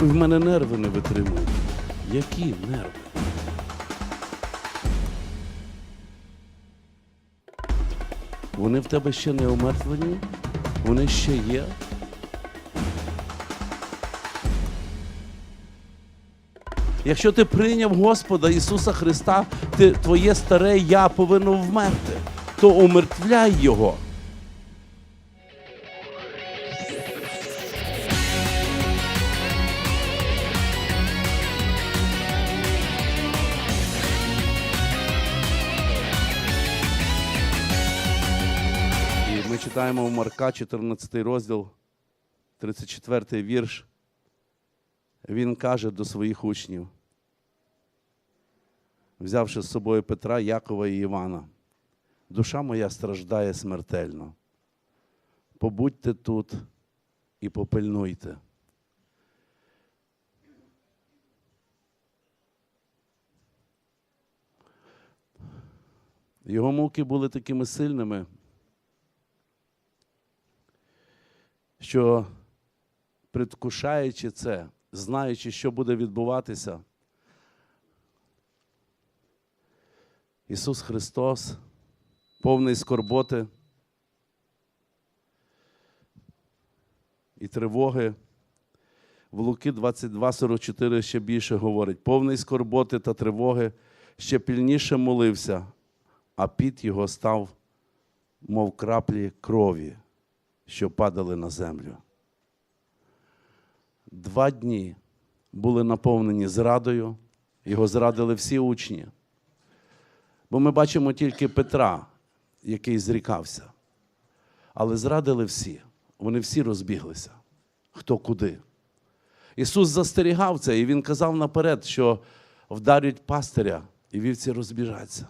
В мене нерви не витримують. Які нерви? Вони в тебе ще не омертвлені? Вони ще є? Якщо ти прийняв Господа Ісуса Христа, ти, твоє старе я повинно вмерти, то умертвляй його. Читаємо у Марка, 14 розділ, 34 вірш. Він каже до своїх учнів, взявши з собою Петра, Якова і Івана, душа моя страждає смертельно. Побудьте тут і попильнуйте. Його муки були такими сильними, що предвкушаючи це, знаючи, що буде відбуватися, Ісус Христос, повний скорботи і тривоги, в Луки 22,44 ще більше говорить, повний скорботи та тривоги, ще пільніше молився, а піт його став, мов краплі крові, що падали на землю. Два дні були наповнені зрадою, його зрадили всі учні. Бо ми бачимо тільки Петра, який зрікався. Але зрадили всі, вони всі розбіглися, хто куди. Ісус застерігав це, і Він казав наперед, що вдарять пастиря, і вівці розбіжаться.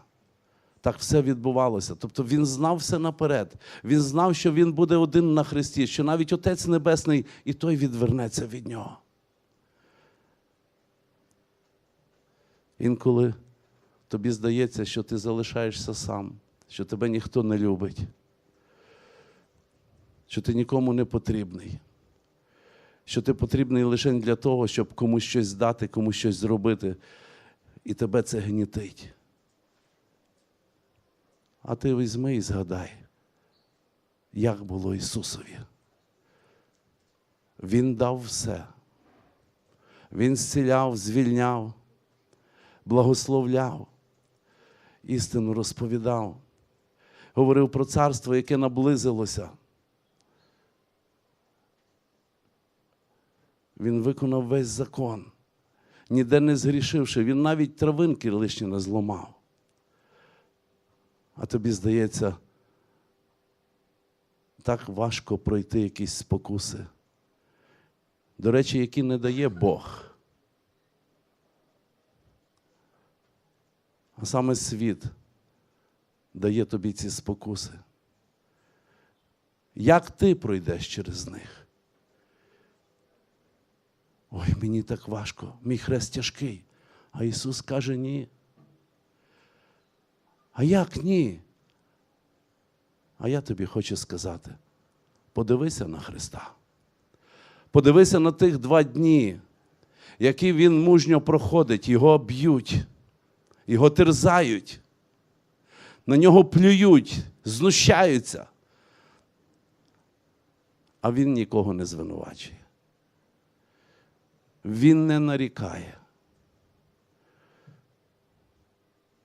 Так все відбувалося. Тобто він знав все наперед. Він знав, що він буде один на Христі, що навіть Отець Небесний і той відвернеться від нього. Інколи тобі здається, що ти залишаєшся сам, що тебе ніхто не любить, що ти нікому не потрібний, що ти потрібний лише для того, щоб комусь щось дати, комусь щось зробити, і тебе це гнітить. А ти візьми і згадай, як було Ісусові. Він дав все. Він зціляв, звільняв, благословляв, істину розповідав, говорив про царство, яке наблизилося. Він виконав весь закон, ніде не згрішивши, він навіть травинки лишні не зламав. А тобі здається, так важко пройти якісь спокуси. До речі, які не дає Бог. А саме світ дає тобі ці спокуси. Як ти пройдеш через них? Ой, мені так важко, мій хрест тяжкий. А Ісус каже ні. А як ні? А я тобі хочу сказати: подивися на Христа. Подивися на тих два дні, які Він мужньо проходить, його б'ють, його терзають, на нього плюють, знущаються. А він нікого не звинувачує. Він не нарікає.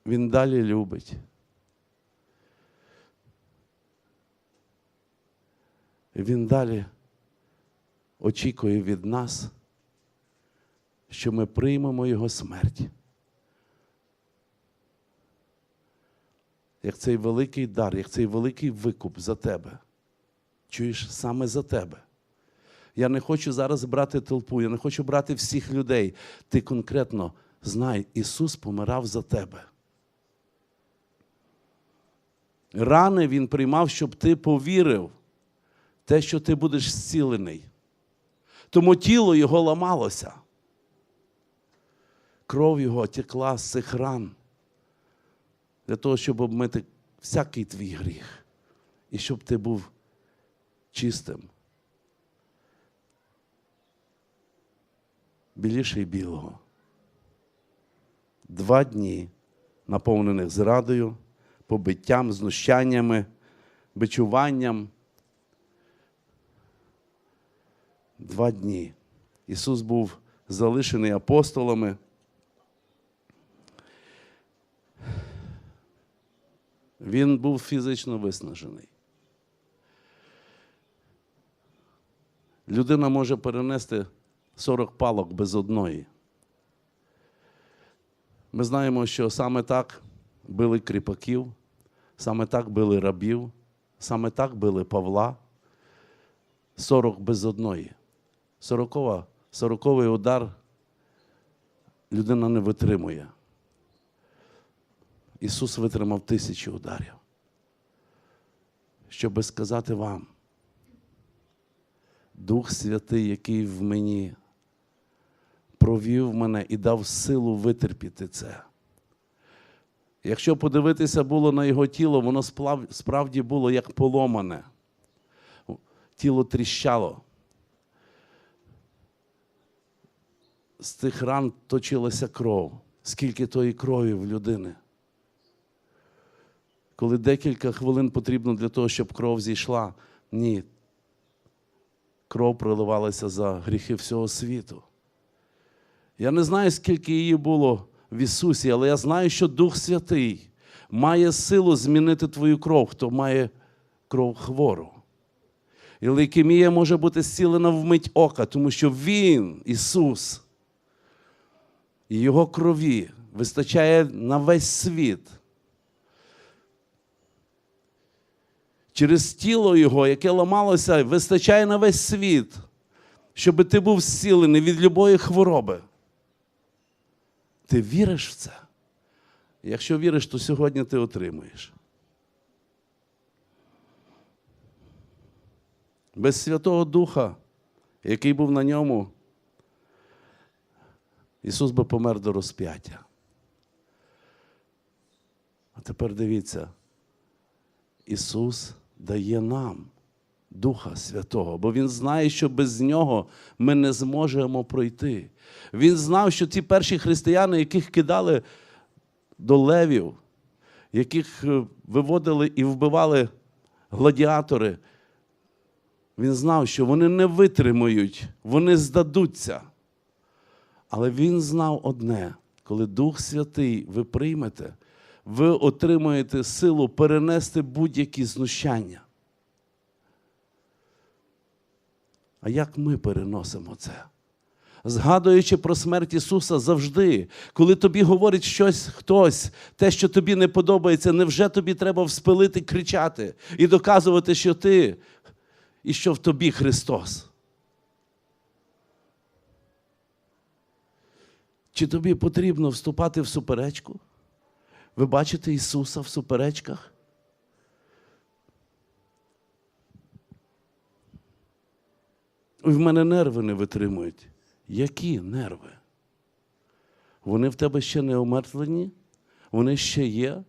Він далі любить. Він далі очікує від нас, що ми приймемо Його смерть. Як цей великий дар, як цей великий викуп за тебе. Чуєш саме за тебе. Я не хочу зараз брати толпу, я не хочу брати всіх людей. Ти конкретно знай, Ісус помирав за тебе. Рани Він приймав, щоб ти повірив те, що ти будеш зцілений. Тому тіло його ламалося. Кров його текла з цих ран для того, щоб обмити всякий твій гріх. І щоб ти був чистим. біліший білого. Два дні, наповнених зрадою, побиттям, знущаннями, бичуванням. Два дні. Ісус був залишений апостолами. Він був фізично виснажений. Людина може перенести 40 палок без одної. Ми знаємо, що саме так били кріпаків, саме так били рабів, саме так били Павла. 40 без одної. Сорокова, сороковий удар людина не витримує. Ісус витримав тисячі ударів. Щоби сказати вам, Дух Святий, який в мені провів мене і дав силу витерпіти це. Якщо подивитися було на його тіло, воно справді було як поломане. Тіло тріщало. З тих ран точилася кров. Скільки тої крові в людини. Коли декілька хвилин потрібно для того, щоб кров зійшла, ні. Кров проливалася за гріхи всього світу. Я не знаю, скільки її було в Ісусі, але я знаю, що Дух Святий має силу змінити твою кров, хто має кров хвору. І лейкемія може бути зцілена вмить ока, тому що Він, Ісус, і Його крові вистачає на весь світ. Через тіло Його, яке ламалося, вистачає на весь світ, щоб ти був зцілений від любої хвороби. Ти віриш в це? Якщо віриш, то сьогодні ти отримуєш. Без Святого Духа, який був на ньому, Ісус би помер до розп'яття. А тепер дивіться, Ісус дає нам Духа Святого, бо Він знає, що без нього ми не зможемо пройти. Він знав, що ті перші християни, яких кидали до левів, яких е, виводили і вбивали гладіатори, він знав, що вони не витримають, вони здадуться. Але він знав одне: коли Дух Святий ви приймете, ви отримаєте силу перенести будь-які знущання. А як ми переносимо це? Згадуючи про смерть Ісуса завжди, коли тобі говорить щось хтось, те, що тобі не подобається, невже тобі треба вспилити, кричати і доказувати, що ти і що в тобі Христос? Чи тобі потрібно вступати в суперечку? Ви бачите Ісуса в суперечках? В мене нерви не витримують. Які нерви? Вони в тебе ще не омертвлені? Вони ще є?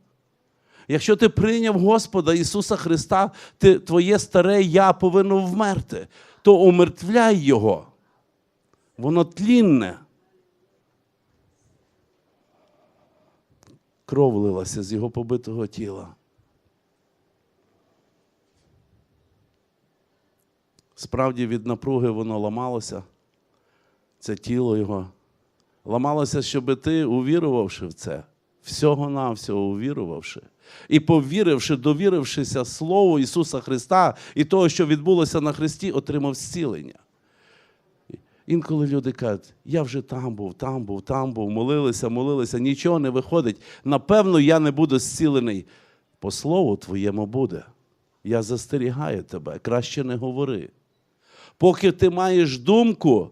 Якщо ти прийняв Господа Ісуса Христа, ти, твоє старе Я повинно вмерти, то умертвляй Його. Воно тлінне. Кров лилася з його побитого тіла. Справді від напруги воно ламалося, це тіло його. Ламалося, щоб ти, увірувавши в це, всього-навсього увірувавши, і повіривши, довірившися Слову Ісуса Христа і того, що відбулося на Христі, отримав зцілення. Інколи люди кажуть, я вже там був, там був, там був, молилися, молилися, нічого не виходить. Напевно, я не буду зцілений. По слову твоєму буде. Я застерігаю тебе, краще не говори. Поки ти маєш думку,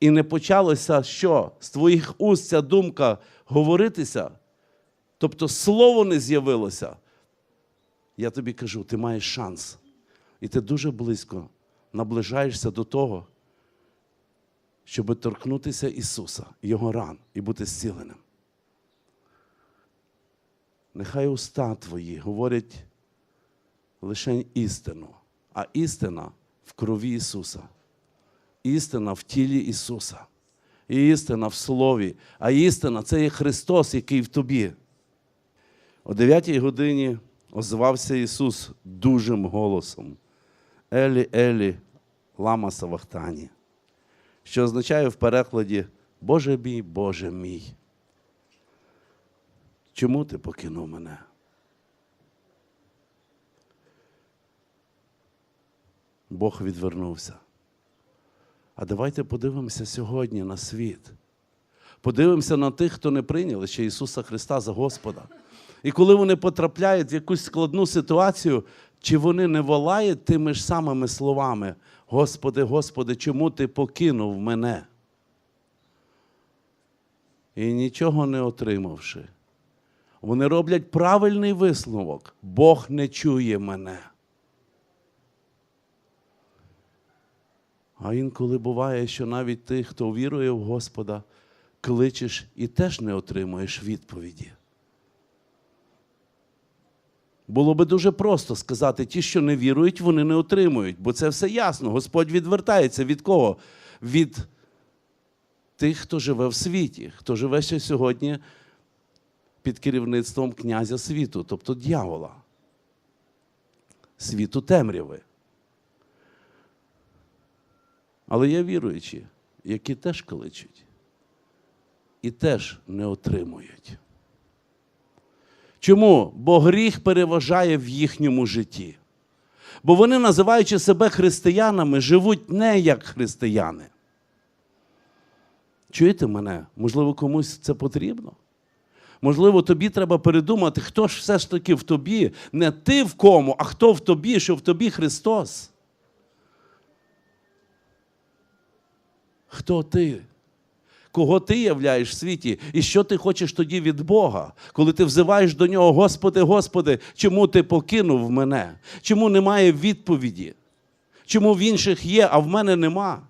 і не почалося що? З твоїх уст ця думка говоритися, тобто слово не з'явилося, я тобі кажу, ти маєш шанс. І ти дуже близько наближаєшся до того, щоб торкнутися Ісуса, Його ран і бути зціленим. Нехай уста твої говорять лише істину, а істина в крові Ісуса. істина в тілі Ісуса. І істина в Слові. А істина це є Христос, який в тобі. О 9 годині озвався Ісус дужим голосом. Елі, Елі, лама Савахтані, що означає в перекладі Боже мій, Боже мій. Чому ти покинув мене? Бог відвернувся. А давайте подивимося сьогодні на світ. Подивимося на тих, хто не прийняли ще Ісуса Христа за Господа. І коли вони потрапляють в якусь складну ситуацію, чи вони не волають тими ж самими словами: Господи, Господи, чому ти покинув мене? І нічого не отримавши. Вони роблять правильний висновок. Бог не чує мене. А інколи буває, що навіть ти, хто вірує в Господа, кличеш і теж не отримуєш відповіді. Було би дуже просто сказати, ті, що не вірують, вони не отримують, бо це все ясно. Господь відвертається від кого? Від тих, хто живе в світі, хто живе ще сьогодні під керівництвом князя світу, тобто дьявола, світу темряви. Але є віруючі, які теж кличуть і теж не отримують. Чому? Бо гріх переважає в їхньому житті. Бо вони, називаючи себе християнами, живуть не як християни. Чуєте мене? Можливо, комусь це потрібно? Можливо, тобі треба передумати, хто ж все ж таки в тобі, не ти в кому, а хто в тобі, що в тобі Христос. Хто ти? Кого ти являєш в світі, і що ти хочеш тоді від Бога, коли ти взиваєш до нього, Господи, Господи, чому ти покинув мене? Чому немає відповіді? Чому в інших є, а в мене нема?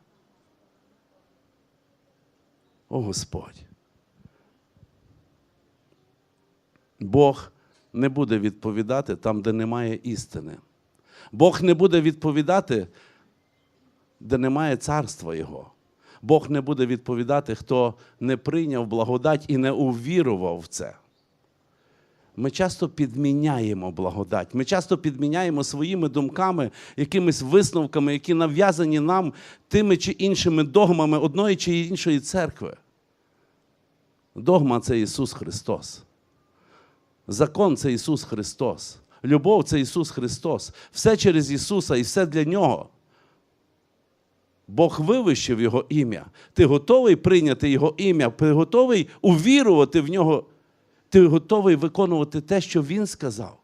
О Господь. Бог не буде відповідати там, де немає істини. Бог не буде відповідати, де немає царства Його. Бог не буде відповідати, хто не прийняв благодать і не увірував в це. Ми часто підміняємо благодать. Ми часто підміняємо своїми думками, якимись висновками, які нав'язані нам тими чи іншими догмами одної чи іншої церкви. Догма це Ісус Христос. Закон це Ісус Христос. Любов це Ісус Христос. Все через Ісуса і все для Нього. Бог вивищив Його ім'я. Ти готовий прийняти Його ім'я, ти готовий увірувати в нього, ти готовий виконувати те, що Він сказав.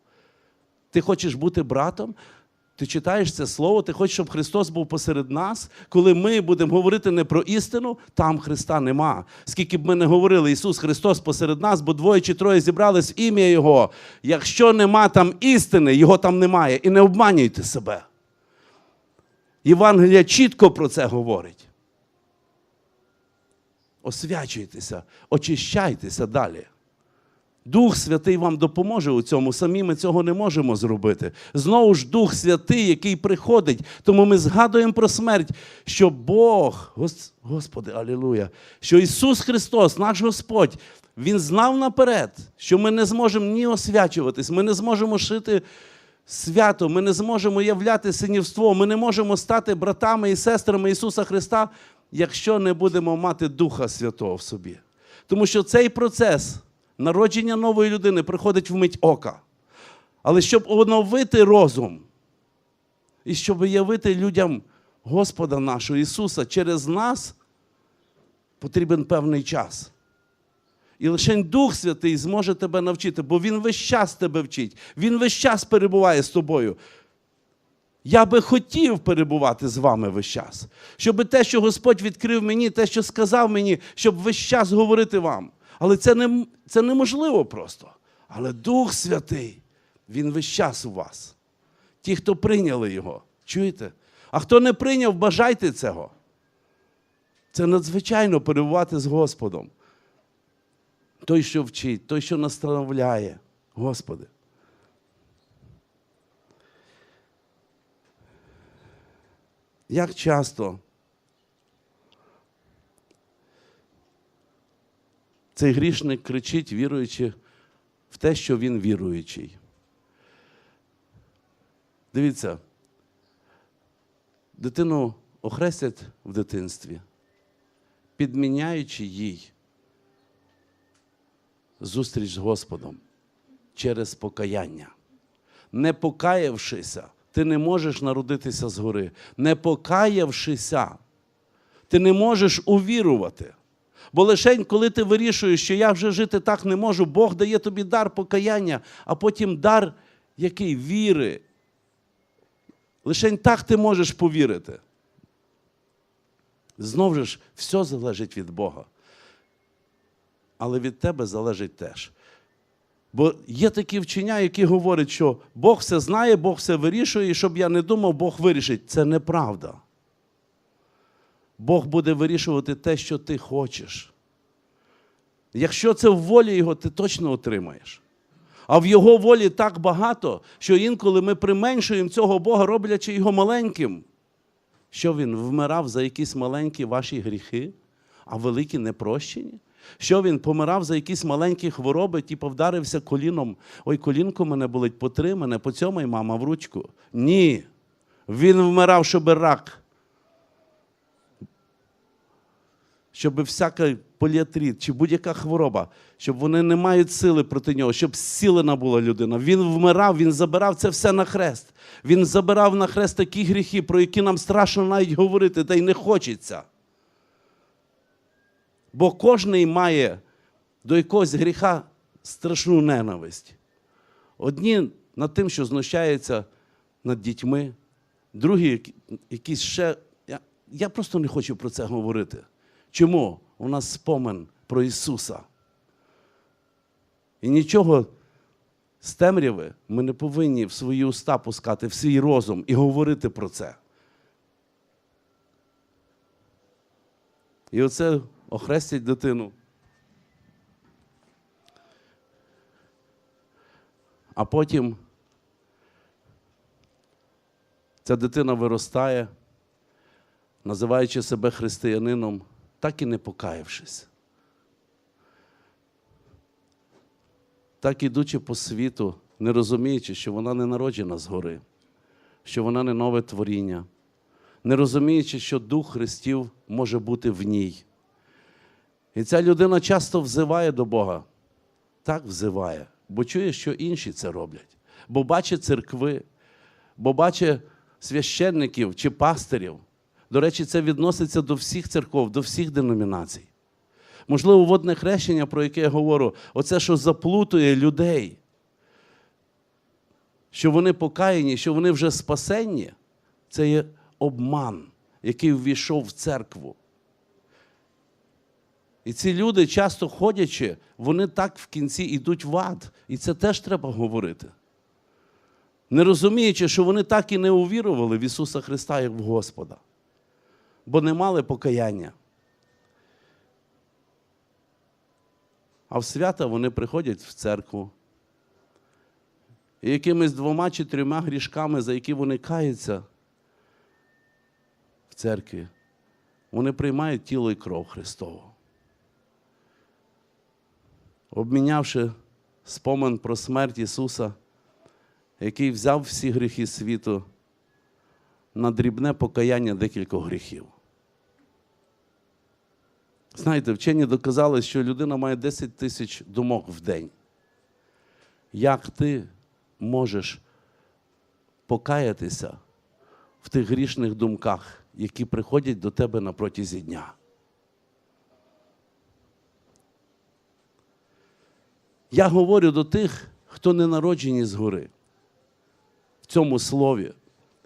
Ти хочеш бути братом, ти читаєш це слово, ти хочеш, щоб Христос був посеред нас. Коли ми будемо говорити не про істину, там Христа нема. Скільки б ми не говорили, Ісус Христос посеред нас, бо двоє чи троє зібрались в ім'я Його. Якщо нема там істини, Його там немає. І не обманюйте себе. Євангелія чітко про це говорить. Освячуйтеся, очищайтеся далі. Дух Святий вам допоможе у цьому. Самі ми цього не можемо зробити. Знову ж Дух Святий, який приходить. Тому ми згадуємо про смерть, що Бог, Гос- Господи, Алілуя, що Ісус Христос, наш Господь, Він знав наперед, що ми не зможемо ні освячуватись, ми не зможемо шити свято, ми не зможемо являти синівство, ми не можемо стати братами і сестрами Ісуса Христа, якщо не будемо мати Духа Святого в собі. Тому що цей процес народження нової людини приходить в мить ока. Але щоб оновити розум і щоб явити людям Господа нашого Ісуса через нас, потрібен певний час. І лише Дух Святий зможе тебе навчити, бо Він весь час тебе вчить. Він весь час перебуває з тобою. Я би хотів перебувати з вами весь час. Щоб те, що Господь відкрив мені, те, що сказав мені, щоб весь час говорити вам. Але це, не, це неможливо просто. Але Дух Святий, Він весь час у вас. Ті, хто прийняли Його. Чуєте? А хто не прийняв, бажайте цього. Це надзвичайно перебувати з Господом той, що вчить, той, що настановляє. Господи. Як часто цей грішник кричить, віруючи в те, що він віруючий? Дивіться, дитину охрестять в дитинстві, підміняючи їй зустріч з Господом через покаяння. Не покаявшися, ти не можеш народитися згори. Не покаявшися, ти не можеш увірувати. Бо лише коли ти вирішуєш, що я вже жити так не можу, Бог дає тобі дар покаяння, а потім дар який віри. Лише так ти можеш повірити. Знову ж, все залежить від Бога. Але від тебе залежить теж. Бо є такі вчення, які говорять, що Бог все знає, Бог все вирішує, і щоб я не думав, Бог вирішить. Це неправда. Бог буде вирішувати те, що ти хочеш. Якщо це в волі Його, ти точно отримаєш. А в Його волі так багато, що інколи ми применшуємо цього Бога, роблячи його маленьким. Що він вмирав за якісь маленькі ваші гріхи, а великі не прощені? Що він помирав за якісь маленькі хвороби, типу вдарився коліном. Ой, колінко мене болить, потри мене, поцьомай, мама, в ручку. Ні. Він вмирав, щоб рак. Щоб всяка поліатрит чи будь-яка хвороба, щоб вони не мають сили проти нього, щоб зцілена була людина. Він вмирав, він забирав це все на хрест. Він забирав на хрест такі гріхи, про які нам страшно навіть говорити, та й не хочеться. Бо кожний має до якогось гріха страшну ненависть. Одні над тим, що знущаються над дітьми, другі якісь ще. Я, я просто не хочу про це говорити. Чому? У нас спомин про Ісуса. І нічого з темряви ми не повинні в свої уста пускати, в свій розум і говорити про це. І оце охрестять дитину. А потім ця дитина виростає, називаючи себе християнином, так і не покаявшись. Так ідучи по світу, не розуміючи, що вона не народжена згори, що вона не нове творіння, не розуміючи, що Дух Христів може бути в ній. І ця людина часто взиває до Бога. Так взиває, бо чує, що інші це роблять. Бо бачить церкви, бо бачить священників чи пастирів. До речі, це відноситься до всіх церков, до всіх деномінацій. Можливо, водне хрещення, про яке я говорю, оце, що заплутує людей, що вони покаяні, що вони вже спасенні, це є обман, який ввійшов в церкву. І ці люди, часто ходячи, вони так в кінці йдуть в ад. І це теж треба говорити. Не розуміючи, що вони так і не увірували в Ісуса Христа як в Господа, бо не мали покаяння. А в свята вони приходять в церкву. І якимись двома чи трьома грішками, за які вони каються в церкві, вони приймають тіло і кров Христову. Обмінявши спомин про смерть Ісуса, який взяв всі гріхи світу на дрібне покаяння декількох гріхів. Знаєте, вчені доказали, що людина має 10 тисяч думок в день. Як ти можеш покаятися в тих грішних думках, які приходять до тебе на протязі дня? Я говорю до тих, хто не народжені згори в цьому слові,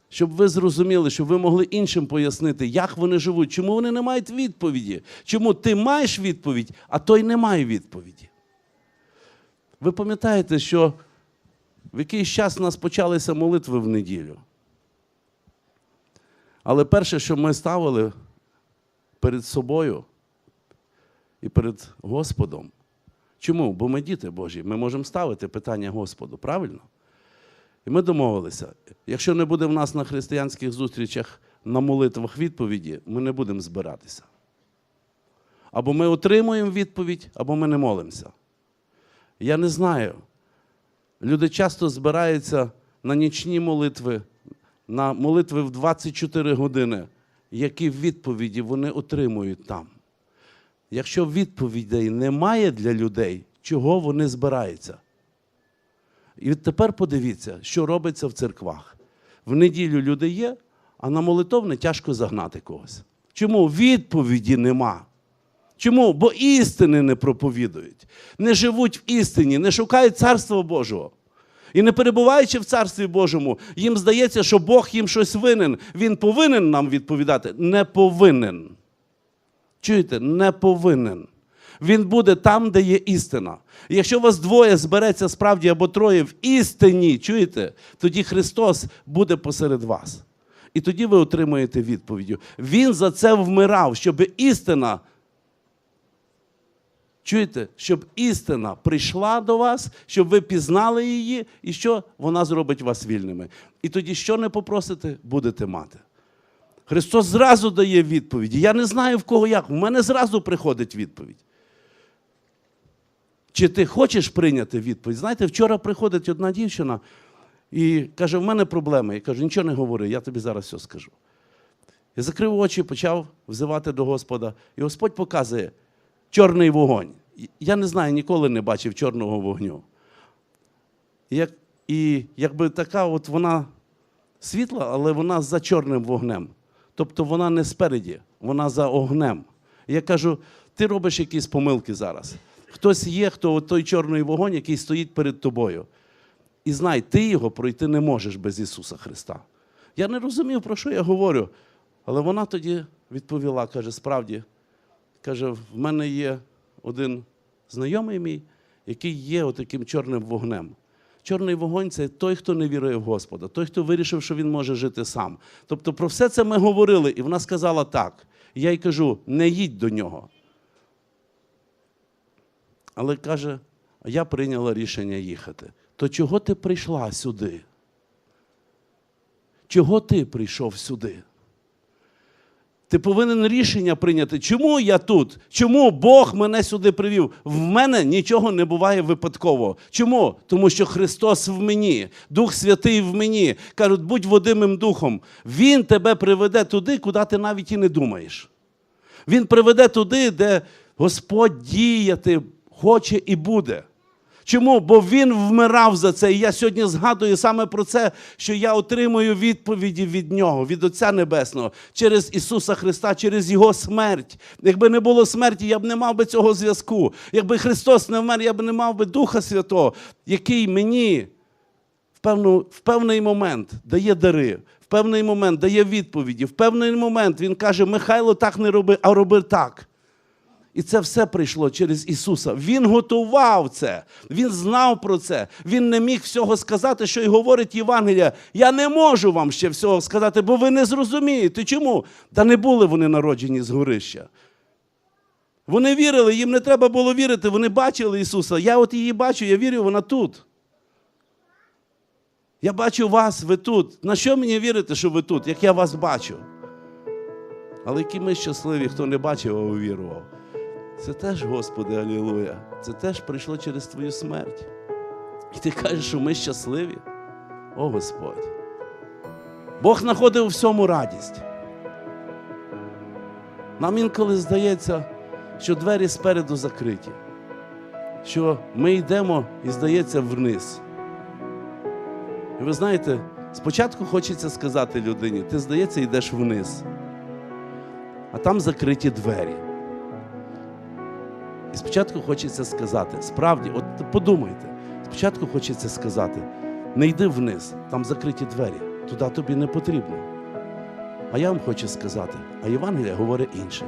щоб ви зрозуміли, щоб ви могли іншим пояснити, як вони живуть, чому вони не мають відповіді, чому ти маєш відповідь, а той не має відповіді. Ви пам'ятаєте, що в якийсь час у нас почалися молитви в неділю. Але перше, що ми ставили перед собою і перед Господом, Чому? Бо ми діти Божі, ми можемо ставити питання Господу, правильно? І ми домовилися, якщо не буде в нас на християнських зустрічах на молитвах відповіді, ми не будемо збиратися. Або ми отримуємо відповідь, або ми не молимося. Я не знаю. Люди часто збираються на нічні молитви, на молитви в 24 години. Які відповіді вони отримують там? Якщо відповідей немає для людей, чого вони збираються? І тепер подивіться, що робиться в церквах. В неділю люди є, а на молитовне тяжко загнати когось. Чому відповіді нема? Чому? Бо істини не проповідують, не живуть в істині, не шукають Царства Божого. І не перебуваючи в Царстві Божому, їм здається, що Бог їм щось винен. Він повинен нам відповідати. Не повинен. Чуєте, не повинен. Він буде там, де є істина. І якщо вас двоє збереться справді або троє в істині, чуєте, тоді Христос буде посеред вас. І тоді ви отримуєте відповідь. Він за це вмирав, щоб істина. Чуєте, щоб істина прийшла до вас, щоб ви пізнали її, і що вона зробить вас вільними. І тоді, що не попросите, будете мати. Христос зразу дає відповіді. Я не знаю в кого як. У мене зразу приходить відповідь. Чи ти хочеш прийняти відповідь? Знаєте, вчора приходить одна дівчина і каже: в мене проблеми. Я кажу, нічого не говори, я тобі зараз все скажу. Я закрив очі, почав взивати до Господа, і Господь показує чорний вогонь. Я не знаю, ніколи не бачив чорного вогню. Як, і якби така от вона світла, але вона за чорним вогнем. Тобто вона не спереді, вона за огнем. Я кажу, ти робиш якісь помилки зараз. Хтось є, хто той чорний вогонь, який стоїть перед тобою. І знай, ти його пройти не можеш без Ісуса Христа. Я не розумів, про що я говорю. Але вона тоді відповіла, каже, справді, каже, в мене є один знайомий мій, який є отаким чорним вогнем. Чорний вогонь це той, хто не вірує в Господа, той, хто вирішив, що він може жити сам. Тобто про все це ми говорили, і вона сказала так. Я їй кажу: не їдь до нього. Але каже, я прийняла рішення їхати. То чого ти прийшла сюди? Чого ти прийшов сюди? Ти повинен рішення прийняти. Чому я тут? Чому Бог мене сюди привів? В мене нічого не буває випадково. Чому? Тому що Христос в мені, Дух Святий в мені. Кажуть, будь водимим духом. Він тебе приведе туди, куди ти навіть і не думаєш. Він приведе туди, де Господь діяти хоче і буде. Чому? Бо він вмирав за це. І я сьогодні згадую саме про це, що я отримую відповіді від нього, від Отця Небесного, через Ісуса Христа, через Його смерть. Якби не було смерті, я б не мав би цього зв'язку. Якби Христос не вмер, я б не мав би Духа Святого, який мені в, певну, в певний момент дає дари, в певний момент дає відповіді, в певний момент Він каже: Михайло, так не роби, а роби так. І це все прийшло через Ісуса. Він готував це, Він знав про це. Він не міг всього сказати, що й говорить Євангелія. Я не можу вам ще всього сказати, бо ви не зрозумієте. Чому? Та не були вони народжені з горища. Вони вірили, їм не треба було вірити, вони бачили Ісуса. Я от її бачу, я вірю, вона тут. Я бачу вас, ви тут. На що мені вірити, що ви тут, як я вас бачу? Але які ми щасливі, хто не бачив, а увірував. Це теж, Господи, Алілуя. Це теж прийшло через Твою смерть. І ти кажеш, що ми щасливі. О Господь. Бог знаходив у всьому радість. Нам інколи здається, що двері спереду закриті, що ми йдемо і здається вниз. І ви знаєте, спочатку хочеться сказати людині, ти здається, йдеш вниз, а там закриті двері. І спочатку хочеться сказати, справді, от подумайте, спочатку хочеться сказати, не йди вниз, там закриті двері, туди тобі не потрібно. А я вам хочу сказати, а Євангелія говорить інше.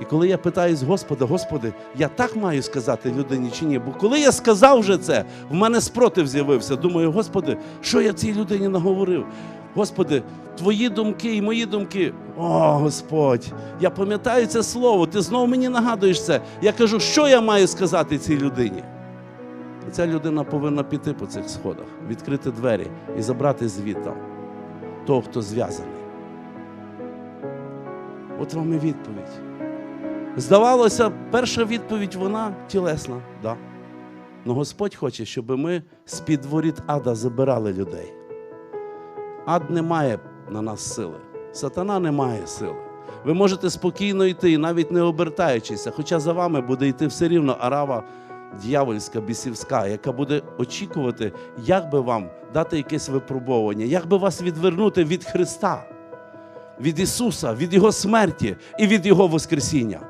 І коли я питаюсь Господа, Господи, я так маю сказати людині чи ні? Бо коли я сказав вже це, в мене спротив з'явився. Думаю, Господи, що я цій людині наговорив? Господи, твої думки і мої думки. О, Господь, я пам'ятаю це слово, ти знову мені нагадуєш це. Я кажу, що я маю сказати цій людині? І ця людина повинна піти по цих сходах, відкрити двері і забрати звідти того, хто зв'язаний. От вам і відповідь. Здавалося, перша відповідь вона тілесна, да. Но Господь хоче, щоб ми з-під воріт ада забирали людей. Ад не має на нас сили. Сатана не має сили. Ви можете спокійно йти, навіть не обертаючися, хоча за вами буде йти все рівно арава дьявольська, бісівська, яка буде очікувати, як би вам дати якесь випробовування, як би вас відвернути від Христа, від Ісуса, від Його смерті і від Його Воскресіння.